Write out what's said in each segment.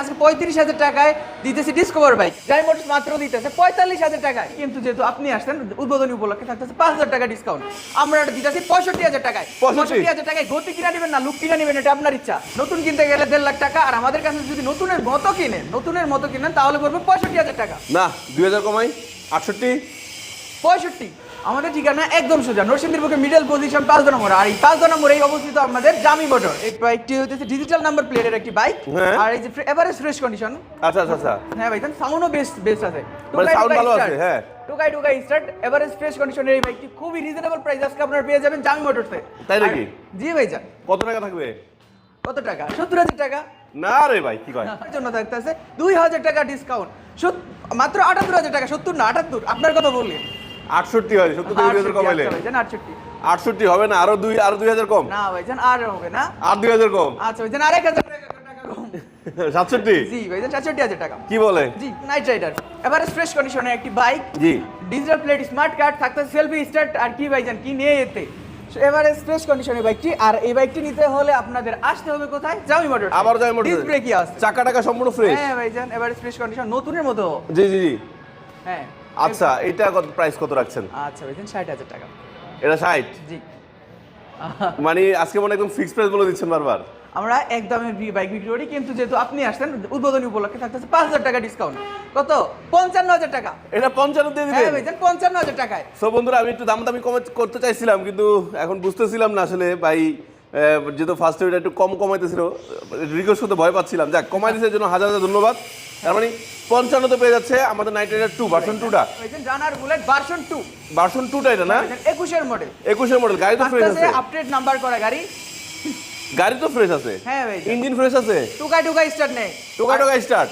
আজকে পঁয়ত্রিশ হাজার টাকায় দিতেছি ডিসকভার বাইক যাই মাত্র দিতেছে পঁয়তাল্লিশ হাজার টাকায়। কিন্তু যেহেতু আপনি আসছেন উদ্বোধনী উপলক্ষে থাকতেছে পাঁচ হাজার টাকা ডিসকাউন্ট আমরা এটা দিতেছি পঁয়ষট্টি হাজার টাকায়। পঁয়ষট্টি। হাজার টাকায় গতি কিনা নেবেন না লুক কিনা নেবেন এটা আপনার ইচ্ছা। নতুন কিনতে গেলে দেড় লাখ টাকা আর আমাদের কাছে যদি নতুনের মতো কিনেন নতুনের মতো কিনেন তাহলে পড়বে পঁয়ষট্টি হাজার টাকা। না দুই হাজার কমাই আটষট্টি। পঁয়ষট্টি। আমাদের ঠিকানা একদম সোজা নরসিংদীর বুকে মিডল পজিশন পাঁচ নম্বর। আর এই পাঁচ নম্বর এই অবস্থিত আমাদের জামি মোটর এই বাইকটি হচ্ছে ডিজিটাল নাম্বার প্লেটের একটি বাইক হ্যাঁ। আর এই যে এভারেজ ফ্রেশ কন্ডিশন আচ্ছা আচ্ছা আচ্ছা। হ্যাঁ ভাই সাউন্ডও বেস্ট বেস্ট আছে। মানে টুকাই ভালো আছে, হ্যাঁ। Tukai Tukai start average fresh কন্ডিশনের এই বাইকটি খুবই রিজনেবল প্রাইস আজকে আপনারা পেয়ে যাবেন জামি মোটরসে তাই নাকি? জি ভাই যান কত টাকা থাকবে? কত টাকা? সত্তর হাজার টাকা। না রে ভাই কি কয়? জন্য থাকতেছে দুই হাজার টাকা ডিসকাউন্ট মাত্র আটাত্তর হাজার টাকা সত্তর না আটাত্তর। আপনার কথা বললেন। আটষট্টি হয় সত্তর থেকে দুই হাজার কমাইলে আটষট্টি আটষট্টি হবে না আরও দুই আরও দুই হাজার কম। না ভাইজান আর হবে না। আর দুই হাজার কম। আচ্ছা ভাইজান হাজার সাতষট্টি? জি ভাইজান সাতষট্টি হাজার টাকা। কি বলে? জি নাইট রাইডার এভারেজ ফ্রেশ একটি বাইক জি। ডিজিটাল প্লেট স্মার্ট কার্ড থাকতে সেলফি স্টার্ট আর কি ভাইজান কি নিয়ে এভারেজ ফ্রেশ কন্ডিশনের বাইকটি আর এই বাইকটি নিতে হলে আপনাদের আসতে হবে কোথায়? জামি মোটর আবার মোটর আছে চাকা টাকা সম্পূর্ণ ফ্রেশ হ্যাঁ ভাইজান এভারেজ ফ্রেশ কন্ডিশন নতুনের মতো। জি জি জি। হ্যাঁ। আচ্ছা এটা কত প্রাইস কত রাখছেন? আচ্ছা ভাইজান ষাট হাজার টাকা। এটা ষাট? জি। মানে আজকে মনে হয় একদম ফিক্স প্রাইস বলে দিচ্ছেন বারবার। আমরা একদমই একদমে বাইক বিক্রি করি কিন্তু যেহেতু আপনি আসছেন উদ্বোধনী উপলক্ষে থাকতেছে পাঁচ হাজার টাকা ডিসকাউন্ট কত? পঞ্চান্ন হাজার টাকা। এটা পঞ্চান্ন দিয়ে হ্যাঁ দিবেন ভাইজান পঞ্চান্ন হাজার টাকায়। সো বন্ধুরা আমি একটু দাম দামি কমে করতে চাইছিলাম কিন্তু এখন বুঝতেছিলাম না আসলে ভাই যেহেতু ফার্স্ট একটু কম কমাইতেছিল রিকোয়েস্ট করতে ভয় পাচ্ছিলাম। যাক কমাই দিয়েছে জন্য হাজার হাজার ধন্যবাদ। তার মানে পঞ্চান্নতে পেয়ে যাচ্ছে আমাদের নাইট রাইডার টু। ভার্সন টুটা জানার বুলেট ভার্সন টু ভার্সন টুটা এটা না? একুশের মডেল একুশের মডেল গাড়ি তো ফ্রেশ আছে। আপডেট নাম্বার করা গাড়ি। গাড়ি তো ফ্রেশ আছে। হ্যাঁ ভাই ইঞ্জিন ফ্রেশ আছে। টুকাই টুকাই স্টার্ট নেই। টোকা টোকা স্টার্ট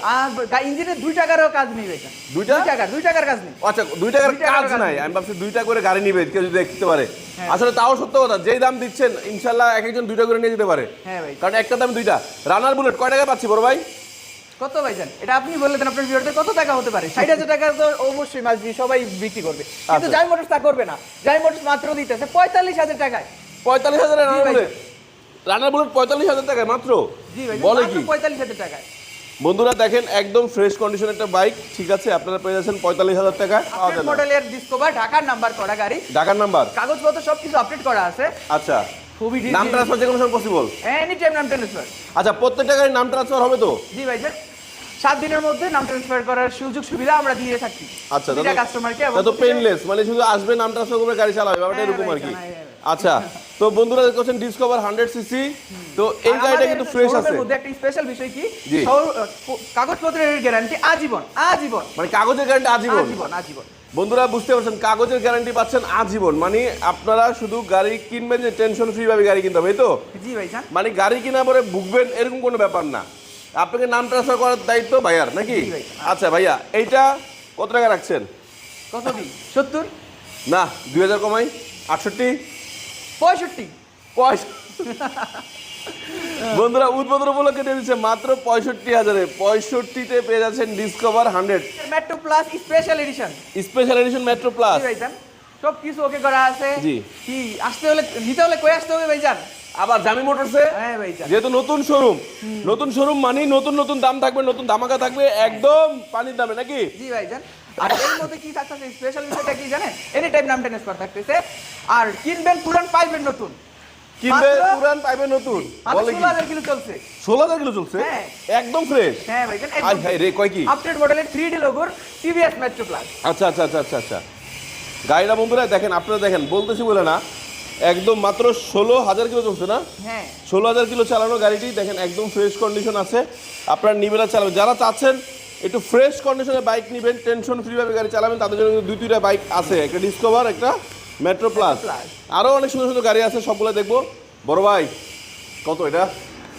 ইঞ্জিনের দুই টাকারও কাজ নেই দুইটা? দুই টাকার দুই টাকার কাজ নেই। আচ্ছা দুই টাকার কাজ নাই। আমি ভাবছি দুইটা করে গাড়ি নিবে কেউ যদি দেখতে পারে। হ্যাঁ। আসলে তাও সত্য কথা যেই দাম দিচ্ছেন ইনশাল্লাহ এক একজন দুইটা করে নিয়ে যেতে পারে। হ্যাঁ ভাই। কারণ একটা দাম দুইটা। রানার বুলেট কয় টাকা পাচ্ছি বড় ভাই? কত ভাইজান? এটা আপনি বলে দেন আপনার ভিডিওতে কত টাকা হতে পারে? ষাট হাজার টাকা তো অবশ্যই মাছ সবাই বিক্রি করবে। কিন্তু আচ্ছা। জাই মোটরস তা করবে না। জাই মোটরস মাত্র দিতেছে পঁয়তাল্লিশ হাজার টাকায়। পঁয়তাল্লিশ হাজার রানার বুলেট পঁয়তাল্লিশ হাজার টাকায় মাত্র? বলে কি? পঁয়তাল্লিশ হাজার টাকায়। বন্ধুরা দেখেন একদম ফ্রেশ কন্ডিশন একটা বাইক ঠিক আছে? আপনারা পেয়ে যাচ্ছেন পঁয়তাল্লিশ হাজার যাবে। মডেলের ডিসকভার ঢাকার নাম্বার করা গাড়ি। ঢাকার নাম্বার কাগজপত্র সব কিছু আপডেট করা আছে। আচ্ছা। খুবই নাম ট্রান্সফার যে কোনো সময় পসিবল এনি টাইম নাম ট্রান্সফার আচ্ছা প্রত্যেকটা গাড়ির নাম ট্রান্সফার হবে তো? জি ভাই স্যার সাত দিনের মধ্যে নাম ট্রান্সফার করার সুযোগ সুবিধা আমরা দিয়ে থাকি। আচ্ছা কাস্টমারকে তা পেনলেস মানে শুধু আসবে নাম ট্রান্সফার গাড়ি চালাবে ব্যাপারটা হ্যাঁ এরকম আর কি। হ্যাঁ, হ্যাঁ, আচ্ছা তো বন্ধুরা দেখছেন ডিসকভার হান্ড্রেড সিসি তো এই গাড়িটা কিন্তু ফ্রেশ আছে। মধ্যে একটা স্পেশাল বিষয় ক- কাগজপত্রের গ্যারান্টি আজীবন আজীবন। মানে কাগজের গ্যারান্টি আজীবন। আজীবন আজীবন। বন্ধুরা বুঝতে পারছেন কাগজের গ্যারান্টি পাচ্ছেন আজীবন মানে আপনারা শুধু গাড়ি কিনবেন যে টেনশন ফ্রি ভাবে গাড়ি কিনতে হবে তো? জি ভাই মানে গাড়ি কেনা পরে ভুগবেন এরকম কোনো ব্যাপার না। আপনাকে নাম ট্রান্সফার করার দায়িত্ব ভাইয়ার নাকি? আচ্ছা ভাইয়া এইটা কত টাকা রাখছেন? কত দিন সত্তর? না দুই হাজার কমাই আটষট্টি? পঁয়ষট্টি। বন্ধুরা উদ্বোধন উপলক্ষে দিয়ে দিচ্ছে মাত্র পঁয়ষট্টি হাজারে। পঁয়ষট্টিতে পেয়ে যাচ্ছেন Discover hundred Metro Plus special edition special edition Metro Plus সব কিছু ওকে করা আছে। জি। কি আসতে হলে নিতে হলে কই আসতে হবে ভাই জান আবার জামি মোটরসে হ্যাঁ যেহেতু নতুন শোরুম নতুন শোরুম মানে নতুন নতুন দাম থাকবে নতুন ধামাকা থাকবে একদম পানির দামে নাকি? জি ভাই জান। আর এর মধ্যে কি থাকতেছে স্পেশাল বিষয়টা কি জানেন? এনি টাইম নাম ট্রান্সফার থাকতেছে। আর কিনবেন পুরান পাইবেন নতুন। কিনবে পুরান পাইবে নতুন। বলে কি? ষোলো হাজার কিলো চলছে। কিলো হ্যাঁ। একদম ফ্রেশ হ্যাঁ ভাই রে কয় কি? আপডেট মডেলের থ্রি ডি লোগোর টিভিএস মেট্রো প্লাস আচ্ছা আচ্ছা আচ্ছা আচ্ছা আচ্ছা। গাড়িটা বন্ধুরা দেখেন আপনারা দেখেন বলতেছি বলে না একদম মাত্র ষোলো হাজার কিলো চলছে না? হ্যাঁ। ষোলো হাজার কিলো চালানো গাড়িটি দেখেন একদম ফ্রেশ কন্ডিশন আছে। আপনারা আর চালাবেন। যারা চাচ্ছেন একটু ফ্রেশ কন্ডিশনে বাইক নেবেন টেনশন ফ্রিভাবে গাড়ি চালাবেন তাদের জন্য দুই দুইটা বাইক আছে। একটা ডিসকভার একটা মেট্রো প্লাস। আরও অনেক সুন্দর সুন্দর গাড়ি আছে সবগুলো দেখব। বড় ভাই কত এটা?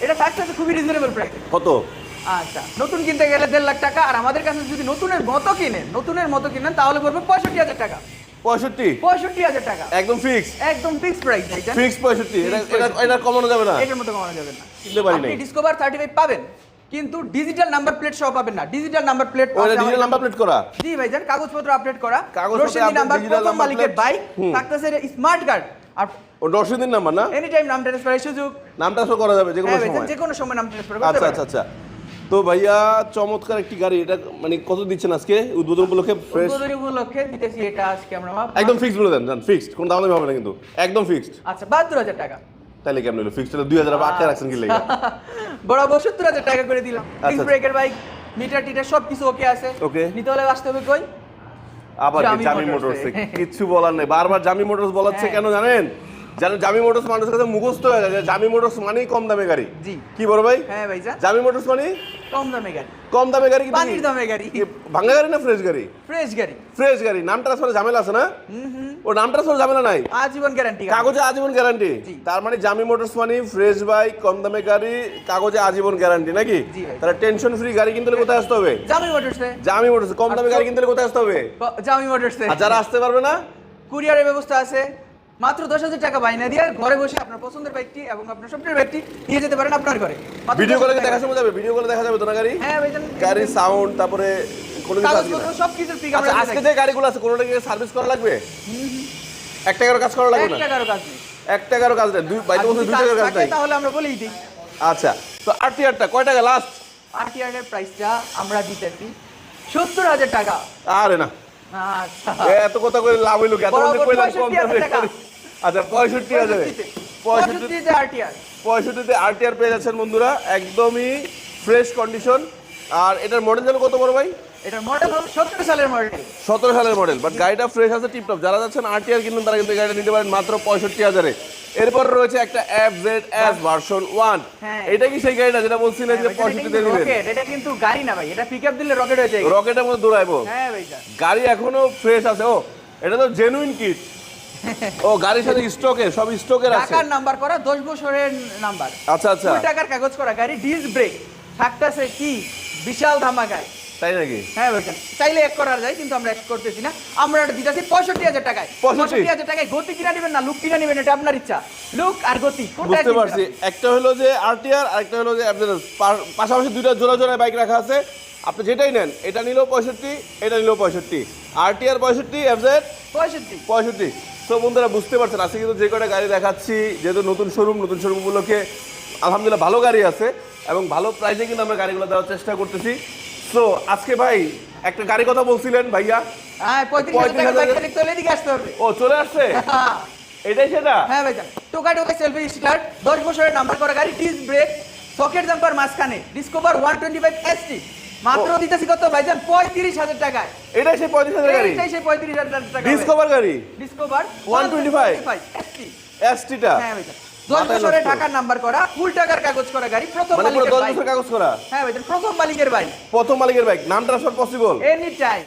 এটা থাকতেছে খুবই রিজনেবল প্রাইস কত? আচ্ছা নতুন কিনতে গেলে দেড় লাখ টাকা আর আমাদের কাছে যদি নতুনের মতো কিনেন নতুনের মতো কিনেন তাহলে পড়বে পঁয়ষট্টি হাজার টাকা। পঁয়ষট্টি। পঁয়ষট্টি হাজার টাকা। একদম ফিক্স একদম ফিক্স প্রাইস ফিক্স পঁয়ষট্টি। এটা এটা কমানো যাবে না। এটার মতো কমানো যাবে না। কিনতে পারি আপনি ডিসকভার থার্টি ফাইভ পাবেন কিন্তু ডিজিটাল নাম্বার প্লেট সহ পাবেন না। Digital number plate digital number plate করা। জি ভাইজান কাগজপত্র আপডেট করা। কাগজপত্র নাম্বার প্রথম মালিকের বাইক থাকতেছে স্মার্ট কার্ড আর ও দর্শদিন নাম্বার না? এনি টাইম নাম ট্রান্সফারের সুযোগ। নামটা শো করা যাবে যে কোনো হ্যাঁ সময়। যে কোনো সময় নাম ট্রান্সফার আচ্ছা করতে আচ্ছা পারেন। আচ্ছা। তো ভাইয়া চমৎকার একটি গাড়ি। এটা মানে কত দিচ্ছেন আজকে? উদ্বোধন উপলক্ষে ফ্রেশ উদ্বোধনী উপলক্ষে দিতেছি এটা আজকে আমরা একদম ফিক্সড বলে দেন জান ফিক্সড কোনো দাম হবে না কিন্তু। একদম ফিক্সড আচ্ছা বাহাত্তর হাজার টাকা। তাইলে কেমন হলো ফিক্সড দুই হাজার আটকে রাখছেন কি লেগে? বরাবর সত্তর হাজার টাকা করে দিলাম। ডিস্ক ব্রেকের বাইক মিটার টিটার সব কিছু ওকে আছে। ওকে নিতে হলে আসতে হবে কই? আবার জামি মোটরস। কিচ্ছু বলার নেই। বারবার জামি মোটরস বলাচ্ছে হ্যাঁ। কেন জানেন? জানেন জামি মোটরস মানুষের কাছে মুখস্থ হয়ে গেছে জামি মোটরস মানেই কম দামে গাড়ি। জি। কি বড় ভাই? হ্যাঁ ভাইজান। জামি মোটরস মানে কম দামে গাড়ি। কম দামে গাড়ি পানির দামে গাড়ি। ভাঙা গাড়ি না ফ্রেশ গাড়ি? ফ্রেশ গাড়ি। ফ্রেশ গাড়ি। ঝামেলা আছে না? ও ঝামেলা নাই? আজীবন গ্যারান্টি কাগজে আজীবন গ্যারান্টি তার মানে জামি মোটরস মানে ফ্রেশ বাইক কম দামে গাড়ি কাগজে আজীবন গ্যারান্টি নাকি? তাহলে টেনশন ফ্রি গাড়ি কিনতে কোথায় আসতে হবে? জামি মোটরসে জামি মোটরস কম দামে গাড়ি কিনতে কোথায় আসতে হবে? জামি মোটরসে যারা আসতে পারবে না? কুরিয়ারের ব্যবস্থা আছে। মাত্র দশ হাজার টাকা বাইনা দিয়ে ঘরে বসে আপনার পছন্দের বাইকটি এবং আপনার স্বপ্নের বাইকটি নিয়ে যেতে পারেন আপনার ঘরে। ভিডিও কলে দেখা সময় যাবে ভিডিও কলে দেখা যাবে তো না গাড়ি? হ্যাঁ ভাইজান গাড়ি সাউন্ড তারপরে কোনো কিছু সব পিক আচ্ছা আজকে যে গাড়িগুলো আছে কোনোটা কি সার্ভিস করা লাগবে? এক টাকারও কাজ করা লাগবে এক টাকারও কাজ নেই। এক টাকারও কাজ নেই। দুই বাইতে আর দুই কাজ টাকার কাজ থাকে তাহলে আমরা বলেই দিই। আচ্ছা তো আরটিআরটা কয় টাকা লাস্ট আরটিআর এর প্রাইসটা আমরা দিতেছি সত্তর হাজার টাকা। আরে না। এত কথা করে লাভ হইল এত মধ্যে কইলাম কম দামে আচ্ছা পঁয়ষট্টি হাজার। পঁয়ষট্টি পঁয়ষট্টিতে আরটিআর পঁয়ষট্টিতে আরটিআর পেয়ে যাচ্ছেন বন্ধুরা একদমই ফ্রেশ কন্ডিশন আর এটার মডেল যেন কত বড় ভাই? এটার মডেল হলো সত্তর সালের মডেল সতেরো সালের মডেল বাট গাড়িটা ফ্রেশ আছে টিপটপ যারা যাচ্ছেন আরটিআর কিনবেন তারা কিন্তু গাড়িটা নিতে পারেন মাত্র পঁয়ষট্টি হাজারে। এরপর রয়েছে একটা F Z S version one হ্যাঁ। এটা কি সেই গাড়িটা যেটা বলছিলেন যে পঁয়ষট্টিতে নেবেন? রকেট এটা কিন্তু গাড়ি না ভাই এটা পিকআপ দিলে রকেট হয়ে যায়। রকেটের মধ্যে দৌড়াইবো। হ্যাঁ গাড়ি এখনও ফ্রেশ আছে ও। এটা তো জেনুইন কিট ও গাড়ির সাথে স্টকে সব স্টকের আছে। টাকার নাম্বার করা দশ বছরের নাম্বার আচ্ছা আচ্ছা। টাকার কাগজ করা গাড়ি ডিস্ক ব্রেক থাকতেছে কি? বিশাল ধামাকায়। তাই নাকি? হ্যাঁ ভাইজান চাইলে এক করার যায় কিন্তু আমরা এক করতেছি না। আমরা এটা দিতেছি পঁয়ষট্টি হাজার টাকায়। পঁয়ষট্টি? হাজার টাকায় গতি কিনা নেবেন না লুক কিনা নেবেন এটা আপনার ইচ্ছা। লুক আর গতি বুঝতে পারছি। একটা হলো যে আরটিআর আর একটা হলো যে পাশাপাশি দুইটা জোড়া জোড়া বাইক রাখা আছে। আপনি যেটাই নেন এটা নিলেও পঁয়ষট্টি এটা নিলেও পঁয়ষট্টি। আরটিআর পঁয়ষট্টি এফজেড পঁয়ষট্টি। পঁয়ষট্টি। তো বন্ধুরা বুঝতে পারছেন আজকে কিন্তু যে কটা গাড়ি দেখাচ্ছি যেহেতু নতুন শোরুম নতুন শোরুম উপলক্ষে আলহামদুলিল্লাহ ভালো গাড়ি আছে এবং ভালো প্রাইসে কিন্তু আমরা গাড়িগুলো দেওয়ার চেষ্টা করতেছি। সো আজকে ভাই একটা গাড়ি কথা বলছিলেন ভাইয়া। হ্যাঁ পঁয়ত্রিশ হাজার 35,000 টাকা বাইক খালি তোলে দিকে আসতে হবে। ও চলে আসছে? এটাই সেটা? হ্যাঁ ভাইজান টোকা টোকা সেলফি স্টার্ট দশ বছরের নাম্বার করা গাড়ি ডিস্ক ব্রেক সকেট জাম্পার মাঝখানে Discover one twenty five ST মাত্র দিতেছি কত ভাইজান পঁয়ত্রিশ হাজার টাকায়। এটাই সেই পঁয়ত্রিশ হাজার গাড়ি? এইটাই সেই পঁয়ত্রিশ হাজার টাকা ডিসকভার গাড়ি? ডিসকভার 125 এসটি এসটিটা হ্যাঁ ভাইজান দশ বছরে ঢাকার নাম্বার করা ফুল টাকার কাগজ করা গাড়ি প্রথম মানে মালিকের কাগজ করা? হ্যাঁ প্রথম মালিকের বাইক প্রথম মালিকের বাইক নাম ট্রান্সফার পসিবল এনি টাইম